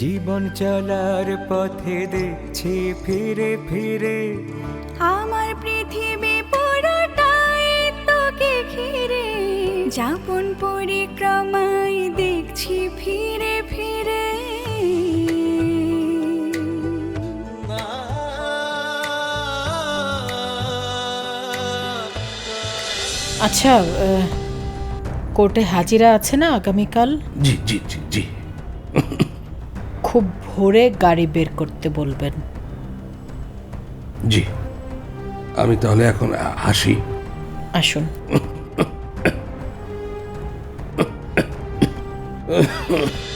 জীবন চলার পথে দেখছি ফিরে ফিরে। আমার পৃথিবী পুরোটাই তোকে ঘিরে। যাপন পরিক্রমায় দেখছি ফিরে ফিরে। আচ্ছা কোর্টে হাজিরা আছে না আগামীকাল? জি জি জি। খুব ভোরে গাড়ি বের করতে বলবেন। জি। আমি তাহলে এখন আসি। আসুন।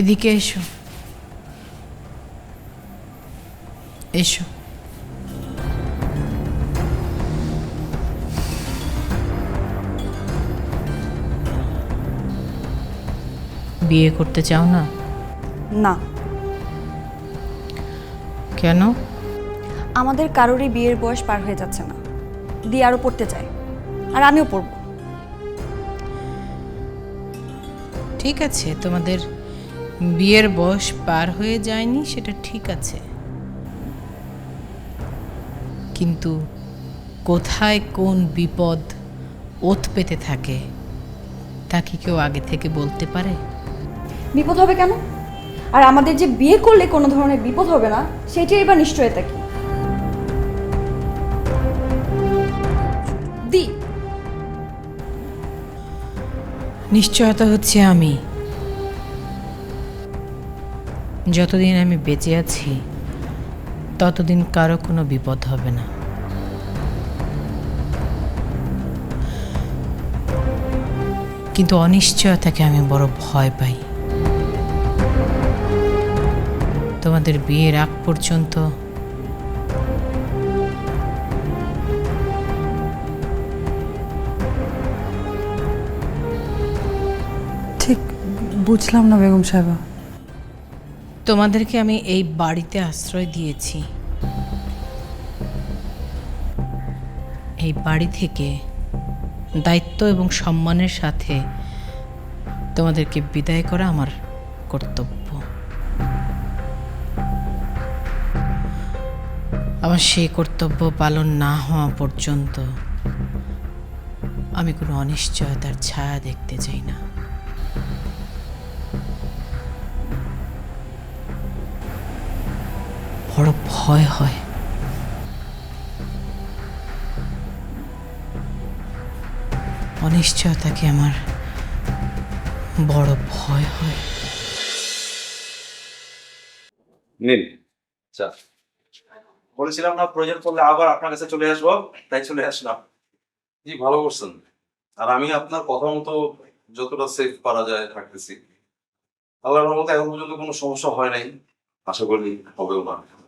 এদিকে এসো এসো বিয়ে করতে চাও না? না। কেন? আমাদের কারোরই বিয়ের বয়স পার হয়ে যাচ্ছে না। দিয়ে আরও পড়তে চাই আর আমিও পড়ব। ঠিক আছে তোমাদের বিয়ের বয়স পার হয়ে যায়নি সেটা ঠিক আছে। কিন্তু কোথায় কোন বিপদ ওত পেতে থাকে তা কি কেউ আগে থেকে বলতে পারে? বিপদ হবে কেন? আর আমাদের যে বিয়ে করলে কোনো ধরনের বিপদ হবে না সেটাই এবার নিশ্চয়তা কি? দি। নিশ্চয়তা হচ্ছে আমি। যতদিন আমি বেঁচে আছি, ততদিন কারও কোনো বিপদ হবে না। কিন্তু অনিশ্চয়তাকে আমি বড় ভয় পাই। তোমাদের বিয়ের আগ পর্যন্ত ঠিক, বুঝলাম না বেগম সাহেবা। তোমাদেরকে আমি এই বাড়িতে আশ্রয় দিয়েছি। এই বাড়ি থেকে দায়িত্ব এবং সম্মানের সাথে তোমাদেরকে বিদায় করা আমার কর্তব্য। আমার সেই কর্তব্য পালন না হওয়া পর্যন্ত আমি কোনো অনিশ্চয়তার ছায়া দেখতে চাই না। বড় ভয় হয়। অনিশ্চয়তাকে আমার বড় ভয় হয়। নিন। চা বলেছিলাম না প্রয়োজন পড়লে আবার আপনার কাছে চলে আসব তাই চলে আসলাম। জি ভালো করছেন। আর আমি আপনার কথা মতো যতটা সেফ পারা যায় থাকতেছি। আল্লাহর রহমতে এখন পর্যন্ত কোনো সমস্যা হয় নাই। আশা করি হবেও না।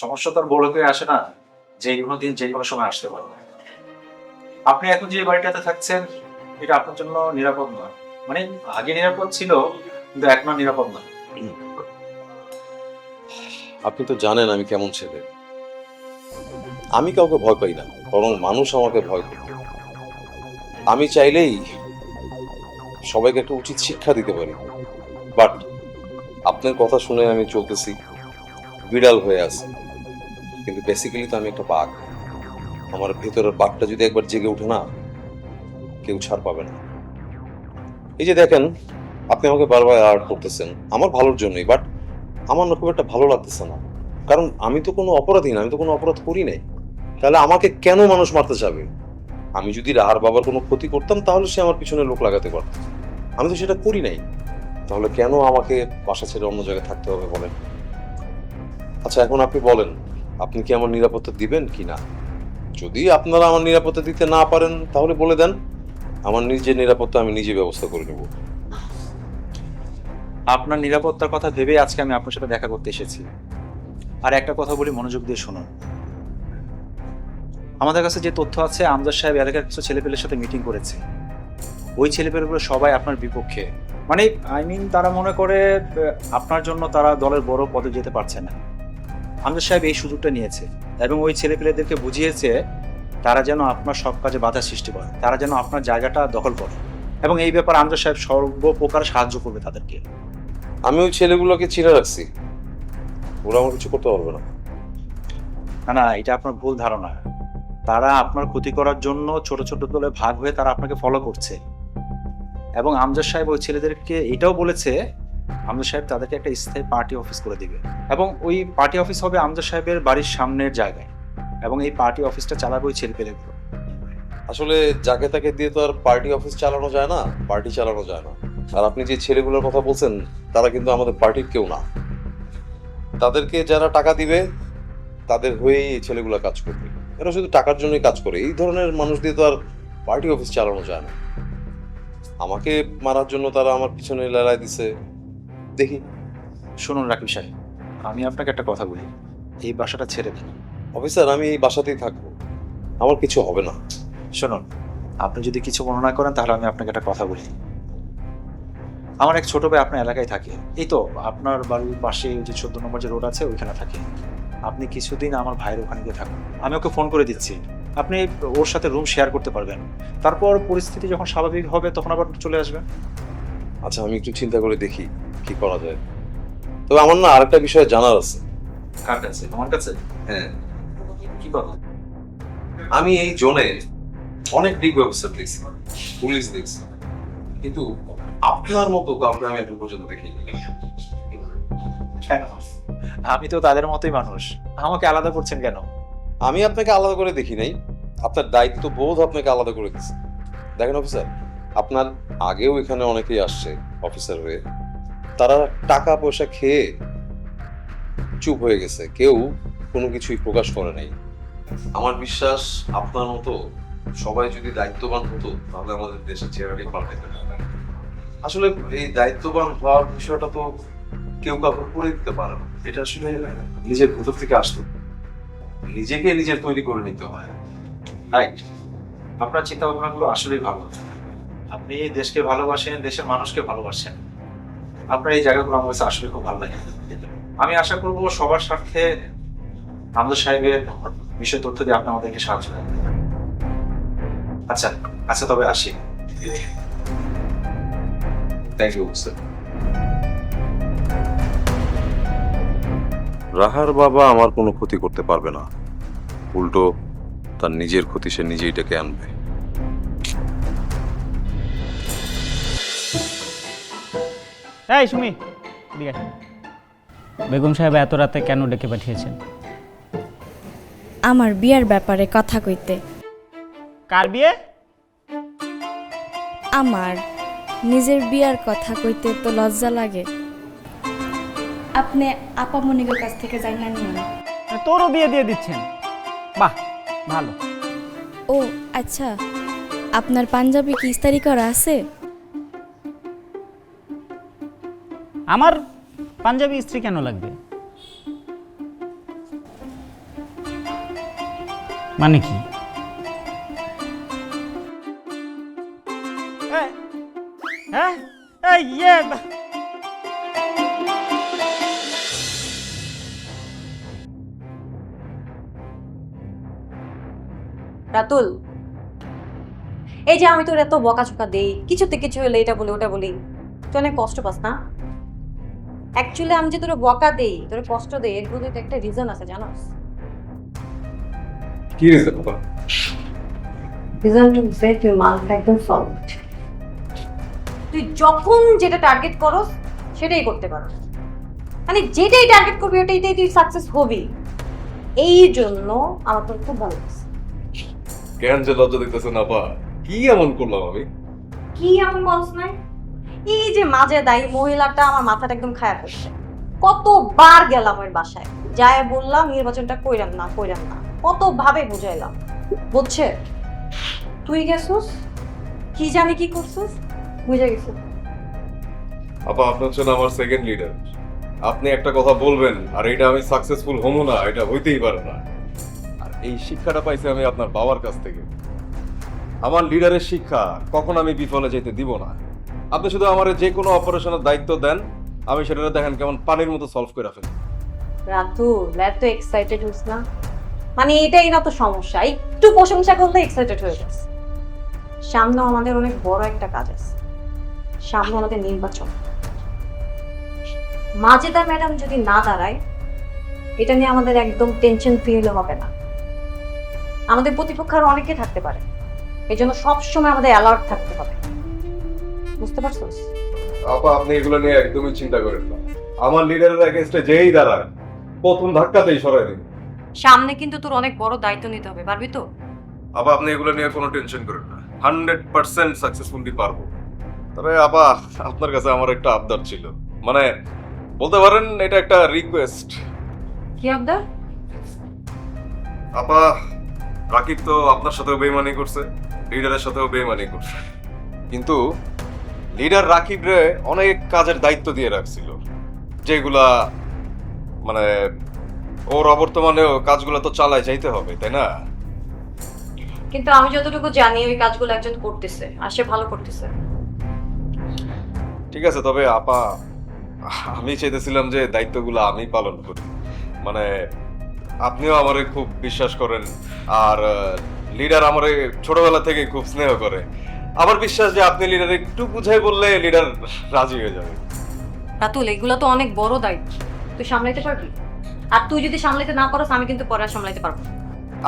সমস্যা তো আর বড় হয়ে আসে না, যে কোনো দিন যে কোনো সময় আসতে পারবে আপনি এখন যে বাড়িটাতে থাকছেন, এটা আপনার জন্য নিরাপদ নয় মানে আগে নিরাপদ ছিল, কিন্তু এখন নিরাপদ না। আপনি তো জানেন আমি কেমন ছেলে। আমি কাউকে ভয় পাই না, বরং মানুষ আমাকে ভয় করে। আমি চাইলেই সবাইকে একটা উচিত শিক্ষা দিতে পারি। বাট আপনার কথা শুনে আমি চলতেছি, বিড়াল হয়ে আছি। কিন্তু বেসিক্যালি তো আমি একটা বাঘ। আমার ভেতরের বাঘটা যদি একবার জেগে ওঠে না, কেউ ছাড় পাবে না। এই যে দেখেন, আপনি আমাকে বারবার আর্ট করতেছেন, আমার ভালোর জন্যই বাট আমার না খুব একটা ভালো লাগতেছে না। কারণ আমি তো কোনো অপরাধী না, আমি তো কোনো অপরাধ করি নাই। তাহলে আমাকে কেন মানুষ মারতে চাবে আমি যদি রাহার বাবার কোনো ক্ষতি করতাম, তাহলে সে আমার পিছনে লোক লাগাতে পারত। আমি তো সেটা করি নাই। তাহলে কেন আমাকে বাসা ছেড়ে অন্য জায়গায় থাকতে হবে বলেন? আচ্ছা এখন আপনি বলেন আপনি কি আমার নিরাপত্তা দিবেন কি না? যদি আপনারা আমার নিরাপত্তা দিতে না পারেন, তাহলে বলে দেন। আমার নিজের নিরাপত্তা আমি নিজে ব্যবস্থা করে নেব। আপনার নিরাপত্তার কথা ভেবে আজকে আমি আপনার সাথে দেখা করতে এসেছি। আর একটা কথা বলি, মনোযোগ দিয়ে শুনুন। আমাদের কাছে যে তথ্য আছে, আমজাদ সাহেব এলাকার কিছু ছেলেপেলের সাথে মিটিং করেছে। ওই ছেলেপেলেগুলো সবাই আপনার বিপক্ষে। মানে আই মিন তারা মনে করে আপনার জন্য তারা দলের বড় পদে যেতে পারছে না। আমজাদ সাহেব এই সুযোগটা নিয়েছে এবং ওই ছেলেপেলেদেরকে বুঝিয়েছে তারা যেন আপনার সব কাজে বাধা সৃষ্টি করে তারা যেন আপনার জায়গাটা দখল করে এবং এই ব্যাপারে আমজাদ সাহেব সর্বপ্রকার সাহায্য করবে তাদেরকে। আমি ওই ছেলেগুলোকে চিনে রাখছি। ওরা আমার কিছু করতে পারবে না। না না এটা আপনার ভুল ধারণা। তারা আপনার ক্ষতি করার জন্য ছোট ছোট দলে ভাগ হয়ে তারা আপনাকে ফলো করছে। এবং আমজাদ সাহেব ওই ছেলেদেরকে এটাও বলেছে আমজাদ সাহেব তাদেরকে একটা স্থায়ী পার্টি অফিস করে দিবে। এবং ওই পার্টি অফিস হবে আমজাদ সাহেবের বাড়ির সামনের জায়গায়। এবং এই পার্টি অফিসটা চালাবে ওই ছেলেপেলেগুলো। আসলে যাকে তাকে দিয়ে তো আর পার্টি অফিস চালানো যায় না, পার্টি চালানো যায় না। আর আপনি যে ছেলেগুলোর কথা বলছেন, তারা কিন্তু আমাদের পার্টির কেউ না। তাদেরকে যারা টাকা দিবে, তাদের হয়েই এই ছেলেগুলো কাজ করবে। এরা শুধু টাকার জন্যই কাজ করে। এই ধরনের মানুষ দিয়ে তো আর পার্টি অফিস চালানো যায় না। আমাকে মারার জন্য তারা আমার পিছনে লড়াই দিছে। দেখি শুনুন রাকিব সাহেব আমি আপনাকে একটা কথা বলি। এই বাসাটা ছেড়ে দিন। অফিসার আমি এই বাসাতেই থাকব। আমার কিছু হবে না। শুনুন আপনি যদি কিছু বর্ণনা করেন তাহলে আমি আপনাকে একটা কথা বলি। আমার এক ছোট ভাই আপনার এলাকায় থাকে। এই তো আপনার বাড়ির পাশে যে চোদ্দ নম্বর যে রোড আছে ওইখানে থাকে। আপনি কিছুদিন আমার ভাইয়ের ওখানে গিয়ে থাকুন। আমি ওকে ফোন করে দিচ্ছি। আপনি ওর সাথে রুম শেয়ার করতে পারবেন। তারপর পরিস্থিতি যখন স্বাভাবিক হবে তখন আবার চলে আসবেন। আচ্ছা আমি একটু চিন্তা করে দেখি কি করা যায়। তবে আমার না আরেকটা বিষয় জানার আছে। কার কাছে? আমার কাছে? হ্যাঁ। কি কথা? আমি এই জোনে অনেক ডিগ অফিসার দেখছি পুলিশ দেখছি। কিন্তু আপনার মতো কাউকে আমি এখন পর্যন্ত দেখিনি। আমি তো তাদের মতোই মানুষ। আমাকে আলাদা করছেন কেন? আমি আপনাকে আলাদা করে দেখি নাই। আপনার দায়িত্ব বোধ আপনাকে আলাদা করে দিচ্ছে। দেখেন অফিসার আপনার আগেও এখানে অনেকেই আসছে অফিসার হয়ে। তারা টাকা পয়সা খেয়ে চুপ হয়ে গেছে। কেউ কোনো কিছুই প্রকাশ করে নাই। আমার বিশ্বাস আপনার মতো সবাই যদি দায়িত্ববান হতো, তাহলে আমাদের দেশের চেহারাটি পাল্টে যেত। আসলে এই দায়িত্ববান হওয়ার বিষয়টা তো কেউ কাউকে করে দিতে পারে না। এটা আসলে নিজের ভেতর থেকে আসতো। নিজেকে নিজের তৈরি করে নিতে হয়। রাইট আপনার চিন্তা ভাবনাগুলো আসলেই ভালো। আপনি দেশকে ভালোবাসেন, দেশের মানুষকে ভালোবাসেন। আপনার এই জায়গাগুলো আমার কাছে আসলে খুব ভালো লাগে। আমি আশা করব সবার স্বার্থে আমজাদ সাহেবের বিষয় তথ্য দিয়ে আপনি আমাদেরকে সাহায্য করবেন। আচ্ছা আচ্ছা তবে আসি। থ্যাংক ইউ স্যার রাহার বাবা আমার কোনো ক্ষতি করতে পারবে না। উল্টো, তার নিজের ক্ষতি সে নিজেই ডেকে আনবে। এই সুমি। এদিকে আয়। বেগম সাহেব এত রাতে কেন ডেকে পাঠিয়েছেন? আমার বিয়ার ব্যাপারে কথা কইতে। কার বিয়ে? আমার। নিজের বিয়ার কথা কইতে তো লজ্জা লাগে। আপনি আপামনিকের কাছ থেকে যাই না নিয়ে তোরও বিয়ে দিয়ে দিচ্ছেন? বাহ ভালো। ও আচ্ছা। আপনার পাঞ্জাবি কি ইস্তারি করা আছে? আমার পাঞ্জাবি স্ত্রী কেন লাগবে? মানে কি? এই, হ্যাঁ? ইয়ে রাতুল এই যে আমি তোর এত বকাঝকা দেই কিছুতে কিছু হলে এটা বলি ওটা বলি তুই অনেক কষ্ট পাস না? অ্যাকচুয়ালি আমি যে তোর বকা দেই তোর কষ্ট দেই এর মধ্যে তো একটা রিজন আছে জানোস? কি রিজন রিজন টু সে তুই মালটা একদম সলভ তুই যখন যেটা টার্গেট করস সেটাই করতে পারো। মানে যেটাই টার্গেট করবি ওটাইতেই তুই সাকসেস হবি। এই জন্য আমার তোর খুব ভালো লাগছে। কেন যে লজ্জা দিতেছেন আপা? কি এমন করলাম আমি? কি এমন মানুষ নাই? এই যে মাঝে দায়ী মহিলাটা আমার মাথাটা একদম খায়া ফেলছে কতবার গেলাম ওর বাসায়। যায় বললাম, নির্বাচনটা কইরাম না কইরাম না। কত ভাবে বুঝাইলাম। বুঝছে? তুই গেছিস? কি জানি কি করছিস? বুঝে গেছিস আপা আপনি হচ্ছেন আমার সেকেন্ড লিডার আপনি একটা কথা বলবেন, আর এটা আমি সাকসেসফুল হব না, এটা হইতেই পারে না। আর এই শিক্ষাটা পাইছি আমি আপনার বাবার কাছ থেকে। আমার লিডারের শিক্ষা কখন আমি বিফলে যেতে দিব না? আপনি শুধু আমার যে কোনো অপারেশনের দায়িত্ব দেন, আমি সেটা দেখেন কেমন পানির মতো সলভ করে ফেলি। রাতুল এত এক্সাইটেড হইস না? মানে এটাই না তো সমস্যা, একটু প্রশংসা করলে এক্সাইটেড হয়ে যাস। সামনে আমাদের অনেক বড় একটা কাজ আছে। সামনে আমাদের নির্বাচন। মাজেদা ম্যাডাম যদি না দাঁড়ায়, এটা নিয়ে আমাদের একদম টেনশন ফিল হবে না। আমাদের প্রতিপক্ষ আরও অনেকে থাকতে পারে। এই জন্য সবসময় আমাদের অ্যালার্ট থাকতে হবে। বুঝতে পারছিস? আপা আপনি এগুলো নিয়ে একদমই চিন্তা করেন না। আমার লিডারের এগেনস্টে যেই দাঁড়ায় প্রথম ধাক্কাতেই সরাই দিন। সামনে কিন্তু তোর অনেক বড় দায়িত্ব নিতে হবে পারবি তো? আপা আপনি এগুলো নিয়ে কোনো টেনশন করেন না। হান্ড্রেড পার্সেন্ট সাকসেসফুলি পারব। তবে আপা আপনার কাছে আমার একটা আবদার ছিল। মানে বলতে পারেন এটা একটা রিকোয়েস্ট কি আবদার? আপা রাকিব তো আপনার সাথেও বেইমানি করছে লিডারের সাথেও বেইমানি করছে। কিন্তু লিডার রাকিব রে অনেক কাজের দায়িত্ব দিয়ে রাখছিল। যেগুলা মানে ওর অবর্তমানেও কাজগুলো তো চালায় যাইতে হবে তাই না? কিন্তু আমি যতটুকু জানি ওই কাজগুলো একজন করতেছে আর সে ভালো করতেছে। ঠিক আছে তবে আপা আমি চাইতেছিলাম যে দায়িত্বগুলো আমি পালন করি। মানে আপনিও আমারে খুব বিশ্বাস করেন আর লিডার আমারে ছোটবেলা থেকে খুব স্নেহ করে। আমার বিশ্বাস যে আপনি লিডার একটু বুঝাই বললে লিডার রাজি হয়ে যাবে। রাতুল এগুলো তো অনেক বড় দায়িত্ব। তুই সামলাইতে পারবি? আর তুই যদি সামলাইতে না পারস আমি কিন্তু পরে আর সামলাইতে পারব না।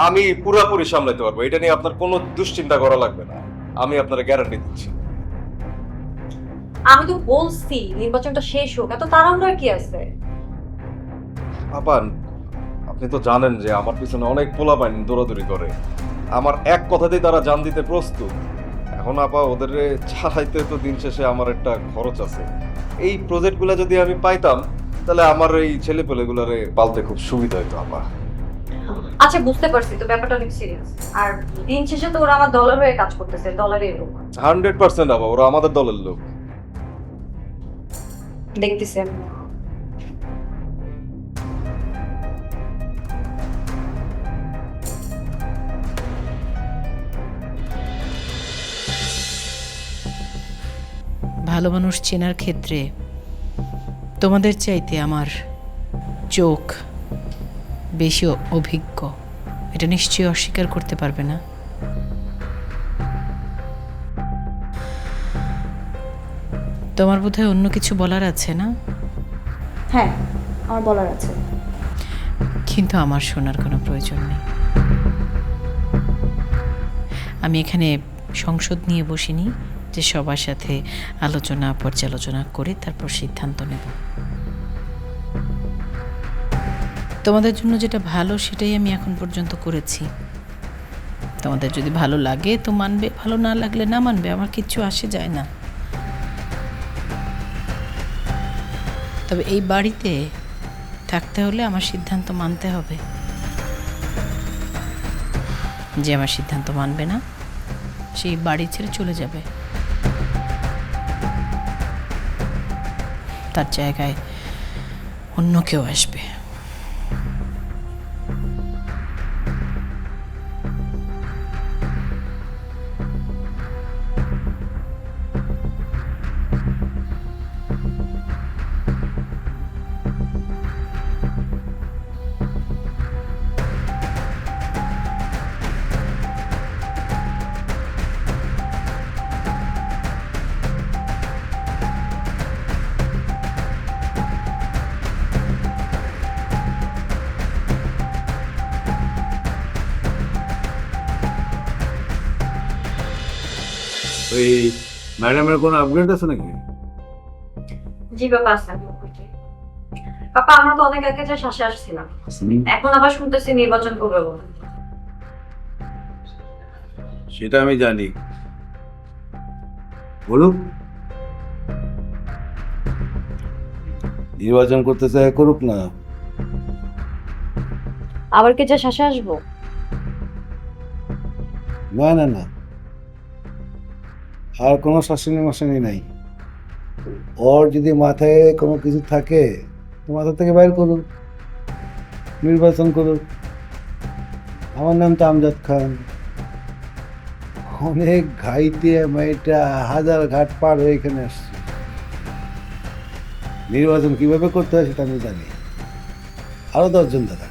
আমি পুরোপুরি সামলাতে পারব। এটা নিয়ে আপনার কোনো দুশ্চিন্তা করা লাগবে না। আমি আপনার গ্যারান্টি দিচ্ছি। আমি তো বলছি নির্বাচনটা শেষ হোক এত তাড়াহুড়া কি আছে? আপান আপনি তো জানেন যে আমার পিছনে অনেক পোলা পাইন দৌড়াদৌড়ি করে। আমার এক কথাতেই তারা জান দিতে প্রস্তুত। এখন আপা ওদের ছাড়াইতে তো দিন শেষে আমার একটা খরচ আছে। এই প্রজেক্টগুলো যদি আমি পাইতাম তাহলে আমার এই ছেলে পেলেগুলারে পালতে খুব সুবিধা হতো আপা আচ্ছা বুঝতে পারছি তো ব্যাপারটা অনেক সিরিয়াস আর দিন শেষে তো ওরা আমার ডলার হয়ে কাজ করতেছে ডলারের লোক। হান্ড্রেড পার্সেন্ট আপা ওরা আমাদের দলের লোক। দেখতেছি আমি। ভালো মানুষ চেনার ক্ষেত্রে তোমাদের চাইতে আমার চোখ বেশি অভিজ্ঞ। এটা নিশ্চয়ই অস্বীকার করতে পারবে না। তোমার বোধহয় অন্য কিছু বলার আছে না? হ্যাঁ আমার বলার আছে। কিন্তু আমার শোনার কোনো প্রয়োজন নেই। আমি এখানে সংসদ নিয়ে বসিনি যে সবার সাথে আলোচনা, পর্যালোচনা করে তারপর সিদ্ধান্ত নেব। তোমাদের জন্য যেটা ভালো, সেটাই আমি এখন পর্যন্ত করেছি। তোমাদের যদি ভালো লাগে, তো মানবে, ভালো না লাগলে না মানবে, আমার কিচ্ছু আসে যায় না। তবে এই বাড়িতে থাকতে হলে আমার সিদ্ধান্ত মানতে হবে। যে আমার সিদ্ধান্ত মানবে না সেই বাড়ি ছেড়ে চলে যাবে। তার জায়গায় অন্য কেউ আসবে। ওই ম্যাডামের কোনো আপগ্রেড আছে নাকি? জি বাবা আছে পাপা আমরা তো অনেক আগে যে শ্বাসে আসছিলাম। এখন আবার শুনতেছি নির্বাচন করবে বলে। সেটা আমি জানি। বলুক নির্বাচন করতে চায় করুক না। আবার কি যা শাসে আসব? না না না। আর কোনো শাসনী মাসানি নাই। ওর যদি মাথায় কোনো কিছু থাকে, তো মাথা থেকে বাইর করুক, নির্বাচন করুক। আমার নাম তো আমজাদ খান। অনেক ঘাইতে মেয়েটা হাজার ঘাট পার হয়ে এখানে আসছি। নির্বাচন কীভাবে করতে হয় সেটা আমি জানি। আরও দশজন দাদা।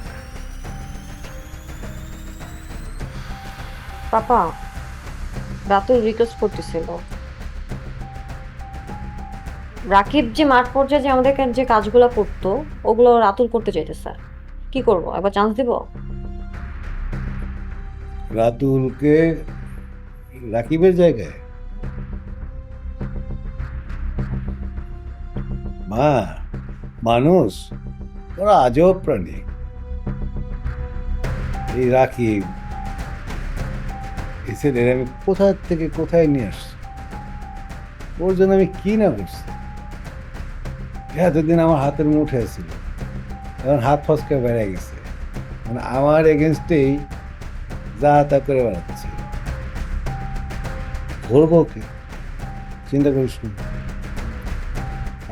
পাপা রাতুল রিকোয়েস্ট করতেছিল। রাকিব যে মাঠ পর্যায়ে যে আমাদের যে কাজগুলো করতো, ওগুলো রাতুল করতে চাইতেছে। কি করব? একবার চান্স দিব? রাতুলকে রাকিবের জায়গায়? মা, মানুষ ওরা আজব প্রাণী। এই রাকিব ছেলের আমি কোথা থেকে কোথায় নিয়ে আসছি? ওর জন্য আমি কি না করছি? এতদিন আমার হাতের মুঠে ছিল। এখন হাত ফসকে বেড়ে গেছে। মানে আমার এগেনস্টেই যা তা করে বেড়াচ্ছে। ধরবো ওকে? চিন্তা করিস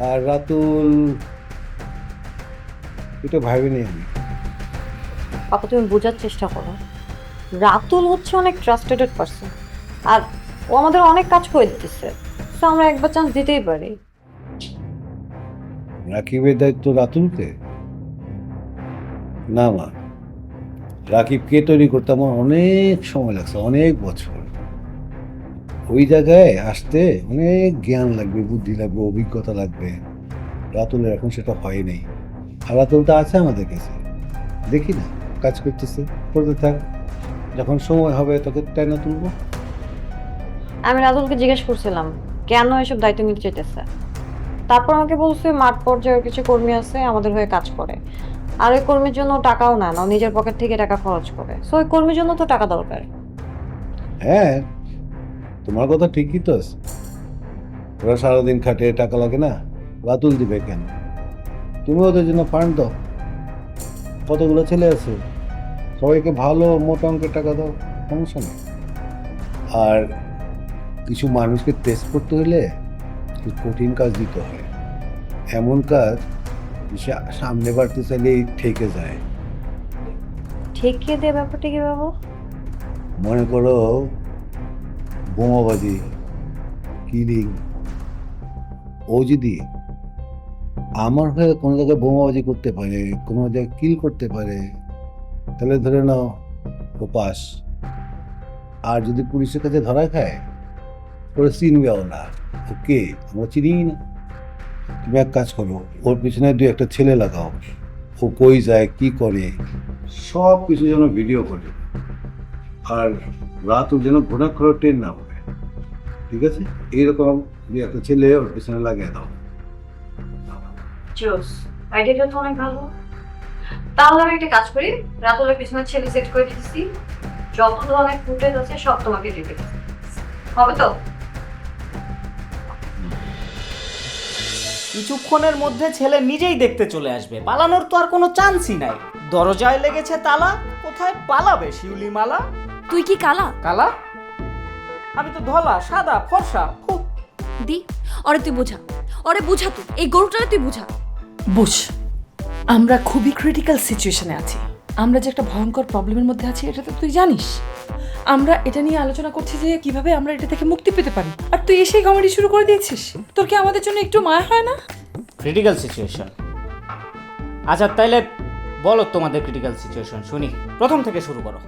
আর রাতুল, এটা ভাবিনি আমি। পাপা তুমি বোঝার চেষ্টা করো। রাতুল হচ্ছে অনেক ট্রাস্টেড পার্সন আর ও আমাদের অনেক কাজ করে দিতেছে। তো আমরা একবার চান্স দিতেই পারি। রাকিবের দায়িত্ব রাতুলকে? না, মা। রাকিবকে তৈরি করতে আমার অনেক সময় লাগছে, অনেক বছর। ওই জায়গায় আসতে অনেক জ্ঞান লাগবে, বুদ্ধি লাগবে, অভিজ্ঞতা লাগবে। রাতুলের এখন সেটা হয়নি আর রাতুল তো আছে আমাদের কাছে। দেখি না, কাজ করতেছে। করতে থাক। যখন সময় হবে তোকে টাইনা তুলবো? আমি রাতুলকে জিজ্ঞেস করছিলাম কেন এসব দায়িত্ব নিতে চাইতেছে? তারপর আমাকে বলছে মাঠ পর্যায়ের কিছু কর্মী আছে আমাদের হয়ে কাজ করে। আর ওই কর্মীর জন্য টাকাও না না নিজের পকেট থেকে টাকা খরচ করে। সো ওই কর্মীর জন্য তো টাকা দরকার। হ্যাঁ তোমার কথা ঠিকই তো ওরা সারাদিন খাটে টাকা লাগে না রাতুল দিবে কেন? তুমি ওদের জন্য ফান্ড দাও। কতগুলো ছেলে আছে? সবাইকে ভালো মোটা অঙ্কের টাকা দাও সমস্যা নেই। আর কিছু মানুষকে টেস্ট করতে হলে কঠিন কাজ দিতে হয়। এমন কাজ সে সামনে বাড়তে চাইলেই ঠেকে যায়। দিয়ে ব্যাপারটা কি বাবু? মনে করো বোমাবাজি কিলিং ও যদি আমার হয়ে কোনো জায়গায় বোমাবাজি করতে পারে কোনো জায়গায় কিল করতে পারে তাহলে ধরে নাও ও পাস আর যদি পুলিশের কাছে ধরা খায়, ওরা চিনবেও না। ওকে, আমরা চিনিই না। তুমি এক কাজ করো, ওর পিছনে দু একটা ছেলে লাগাও। ও কই যায়, কি করে, সব কিছু যেন ভিডিও করে। আর রাত ওর যেন ঘোরাক্ষর ট্রেন না পড়ে ঠিক আছে? এইরকম দু একটা ছেলে ওর পিছনে লাগিয়ে দাও। আইডিয়াটা তো অনেক ভালো। তাহলে আমি একটা কাজ করি রাতুলের পিছনে ছেলে সেট করে দিচ্ছি যত ধরনের ফুটেজ আছে সব তোমাকে দিয়ে দেবো। হবে তো? কিছুক্ষণের মধ্যে ছেলে নিজেই দেখতে চলে আসবে। পালানোর তো আর কোনো চান্সই নাই। দরজায় লেগেছে তালা কোথায় পালাবে শিউলি মালা তুই কি কালা? কালা? আমি তো ধলা সাদা ফর্সা ফুক। দি অরে তুই বুঝা। অরে বুঝা তুই এই গরুটারে তুই বুঝা। বুঝ। আমরা খুবই ক্রিটিক্যাল সিচুয়েশনে আছি। আমরা যে একটা ভয়ঙ্কর প্রবলেমের মধ্যে আছি, এটা তো তুই জানিস। আমরা এটা নিয়ে আলোচনা করছি যে কীভাবে আমরা এটা থেকে মুক্তি পেতে পারি। আর তুই এসেই কমেডি শুরু করে দিয়েছিস। তোর কি আমাদের জন্য একটু মায়া হয় না? ক্রিটিক্যাল সিচুয়েশন আচ্ছা তাইলে বলো তোমাদের ক্রিটিক্যাল সিচুয়েশন শুনি। প্রথম থেকে শুরু করো।